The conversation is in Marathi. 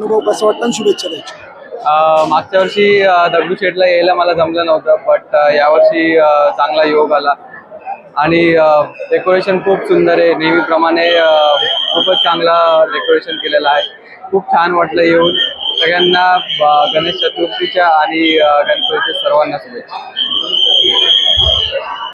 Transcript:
अनुभव कसं वाटतं शुभेच्छा द्यायची मागच्या वर्षी दगडू शेटला यायला मला जमलं नव्हतं बट यावर्षी चांगला योग आला. आणि डेकोरेशन खूप सुंदर आहे. नेहमीप्रमाणे खूपच चांगला डेकोरेशन केलेलं आहे. खूप छान वाटलं येऊन. सगळ्यांना गणेश चतुर्थीच्या आणि गणपतीच्या सर्वांना शुभेच्छा.